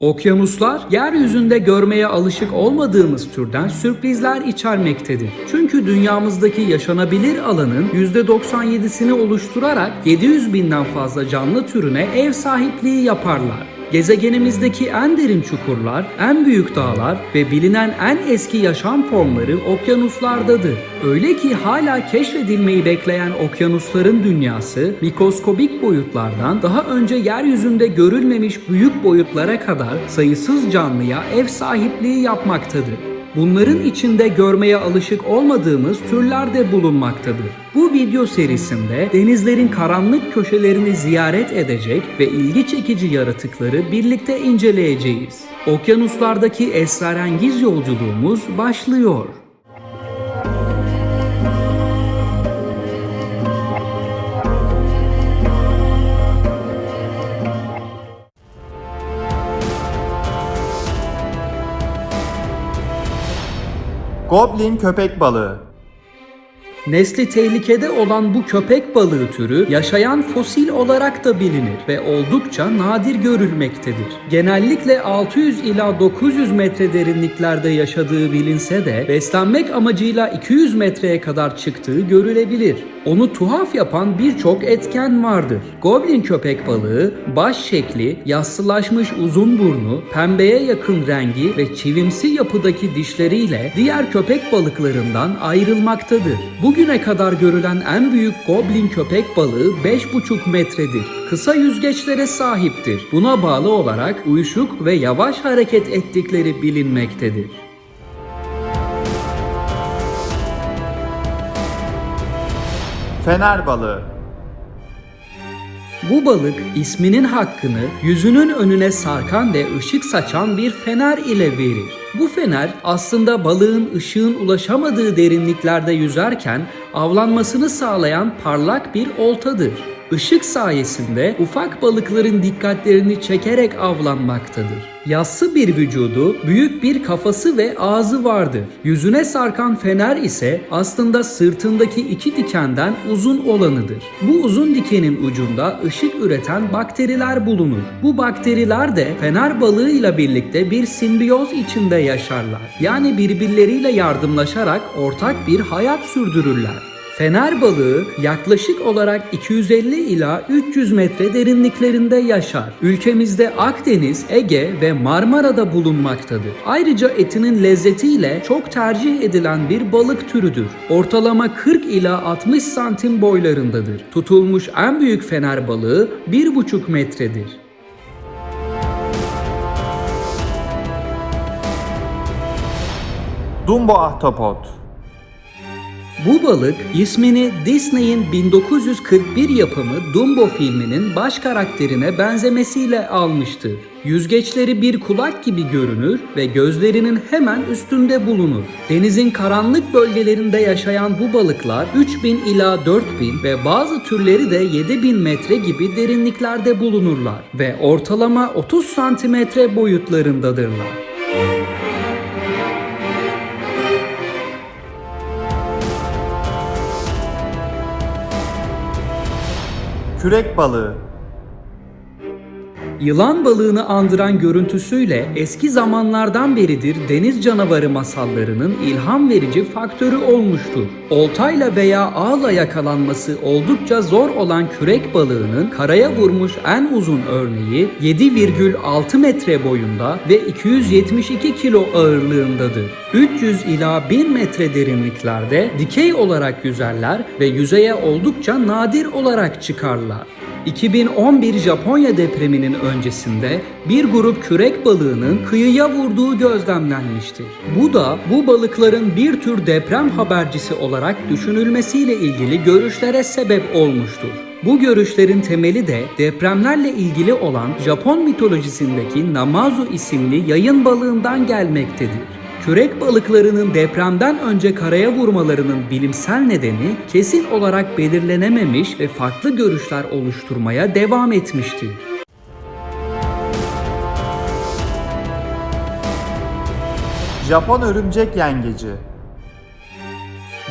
Okyanuslar, yeryüzünde görmeye alışık olmadığımız türden sürprizler içermektedir. Çünkü dünyamızdaki yaşanabilir alanın %97'sini oluşturarak 700 binden fazla canlı türüne ev sahipliği yaparlar. Gezegenimizdeki en derin çukurlar, en büyük dağlar ve bilinen en eski yaşam formları okyanuslardadır. Öyle ki hala keşfedilmeyi bekleyen okyanusların dünyası mikroskobik boyutlardan daha önce yeryüzünde görülmemiş büyük boyutlara kadar sayısız canlıya ev sahipliği yapmaktadır. Bunların içinde görmeye alışık olmadığımız türler de bulunmaktadır. Bu video serisinde denizlerin karanlık köşelerini ziyaret edecek ve ilgi çekici yaratıkları birlikte inceleyeceğiz. Okyanuslardaki esrarengiz yolculuğumuz başlıyor. Goblin köpek balığı. Nesli tehlikede olan bu köpek balığı türü yaşayan fosil olarak da bilinir ve oldukça nadir görülmektedir. Genellikle 600 ila 900 metre derinliklerde yaşadığı bilinse de beslenmek amacıyla 200 metreye kadar çıktığı görülebilir. Onu tuhaf yapan birçok etken vardır. Goblin köpek balığı baş şekli, yassılaşmış uzun burnu, pembeye yakın rengi ve çivimsi yapıdaki dişleriyle diğer köpek balıklarından ayrılmaktadır. Bugüne kadar görülen en büyük goblin köpek balığı 5,5 metredir. Kısa yüzgeçlere sahiptir. Buna bağlı olarak uyuşuk ve yavaş hareket ettikleri bilinmektedir. Fener balığı. Bu balık isminin hakkını yüzünün önüne sarkan ve ışık saçan bir fener ile verir. Bu fener aslında balığın ışığın ulaşamadığı derinliklerde yüzerken avlanmasını sağlayan parlak bir oltadır. Işık sayesinde ufak balıkların dikkatlerini çekerek avlanmaktadır. Yassı bir vücudu, büyük bir kafası ve ağzı vardır. Yüzüne sarkan fener ise aslında sırtındaki iki dikenden uzun olanıdır. Bu uzun dikenin ucunda ışık üreten bakteriler bulunur. Bu bakteriler de fener balığıyla birlikte bir simbiyoz içinde yaşarlar. Yani birbirleriyle yardımlaşarak ortak bir hayat sürdürürler. Fener balığı yaklaşık olarak 250 ila 300 metre derinliklerinde yaşar. Ülkemizde Akdeniz, Ege ve Marmara'da bulunmaktadır. Ayrıca etinin lezzetiyle çok tercih edilen bir balık türüdür. Ortalama 40 ila 60 santim boylarındadır. Tutulmuş en büyük fener balığı 1,5 metredir. Dumbo ahtapot. Bu balık ismini Disney'in 1941 yapımı Dumbo filminin baş karakterine benzemesiyle almıştır. Yüzgeçleri bir kulak gibi görünür ve gözlerinin hemen üstünde bulunur. Denizin karanlık bölgelerinde yaşayan bu balıklar 3000 ila 4000 ve bazı türleri de 7000 metre gibi derinliklerde bulunurlar ve ortalama 30 santimetre boyutlarındadırlar. Kürek balığı. Yılan balığını andıran görüntüsüyle eski zamanlardan beridir deniz canavarı masallarının ilham verici faktörü olmuştur. Oltayla veya ağla yakalanması oldukça zor olan kürek balığının karaya vurmuş en uzun örneği 7,6 metre boyunda ve 272 kilo ağırlığındadır. 300 ila 1000 metre derinliklerde dikey olarak yüzerler ve yüzeye oldukça nadir olarak çıkarlar. 2011 Japonya depreminin öncesinde bir grup kürek balığının kıyıya vurduğu gözlemlenmiştir. Bu da bu balıkların bir tür deprem habercisi olarak düşünülmesiyle ilgili görüşlere sebep olmuştur. Bu görüşlerin temeli de depremlerle ilgili olan Japon mitolojisindeki Namazu isimli yayın balığından gelmektedir. Kürek balıklarının depremden önce karaya vurmalarının bilimsel nedeni kesin olarak belirlenememiş ve farklı görüşler oluşturmaya devam etmiştir. Japon örümcek yengeci.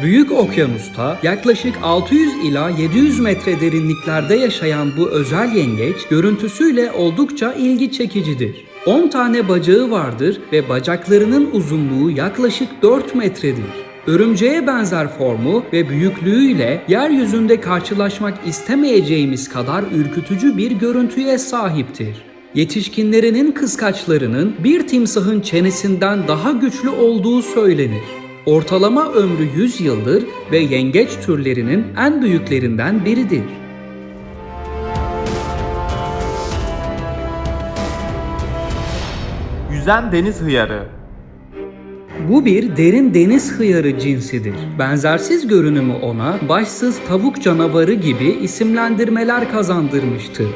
Büyük okyanusta yaklaşık 600 ila 700 metre derinliklerde yaşayan bu özel yengeç görüntüsüyle oldukça ilgi çekicidir. 10 tane bacağı vardır ve bacaklarının uzunluğu yaklaşık 4 metredir. Örümceğe benzer formu ve büyüklüğüyle yeryüzünde karşılaşmak istemeyeceğimiz kadar ürkütücü bir görüntüye sahiptir. Yetişkinlerinin kıskaçlarının bir timsahın çenesinden daha güçlü olduğu söylenir. Ortalama ömrü 100 yıldır ve yengeç türlerinin en büyüklerinden biridir. Yüzen deniz hıyarı. Bu bir derin deniz hıyarı cinsidir. Benzersiz görünümü ona başsız tavuk canavarı gibi isimlendirmeler kazandırmıştır.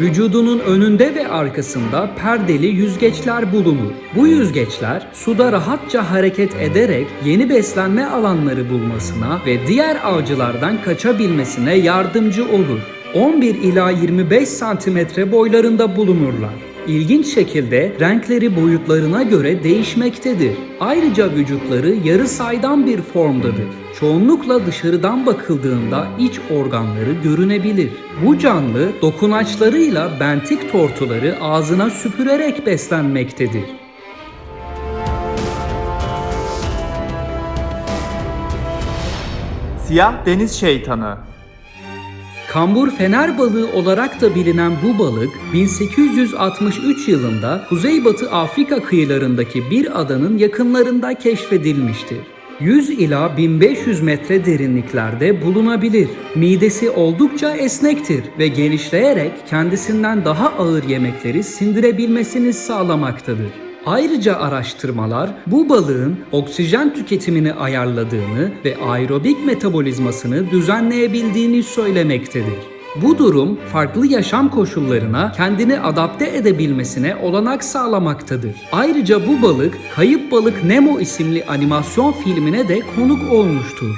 Vücudunun önünde ve arkasında perdeli yüzgeçler bulunur. Bu yüzgeçler suda rahatça hareket ederek yeni beslenme alanları bulmasına ve diğer avcılardan kaçabilmesine yardımcı olur. 11 ila 25 santimetre boylarında bulunurlar. İlginç şekilde renkleri boyutlarına göre değişmektedir. Ayrıca vücutları yarı saydam bir formdadır. Çoğunlukla dışarıdan bakıldığında iç organları görünebilir. Bu canlı dokunaçlarıyla bentik tortuları ağzına süpürerek beslenmektedir. Siyah deniz şeytanı. Kambur fener balığı olarak da bilinen bu balık 1863 yılında Kuzeybatı Afrika kıyılarındaki bir adanın yakınlarında keşfedilmiştir. 100 ila 1500 metre derinliklerde bulunabilir. Midesi oldukça esnektir ve genişleyerek kendisinden daha ağır yemekleri sindirebilmesini sağlamaktadır. Ayrıca araştırmalar bu balığın oksijen tüketimini ayarladığını ve aerobik metabolizmasını düzenleyebildiğini söylemektedir. Bu durum farklı yaşam koşullarına kendini adapte edebilmesine olanak sağlamaktadır. Ayrıca bu balık Kayıp Balık Nemo isimli animasyon filmine de konuk olmuştur.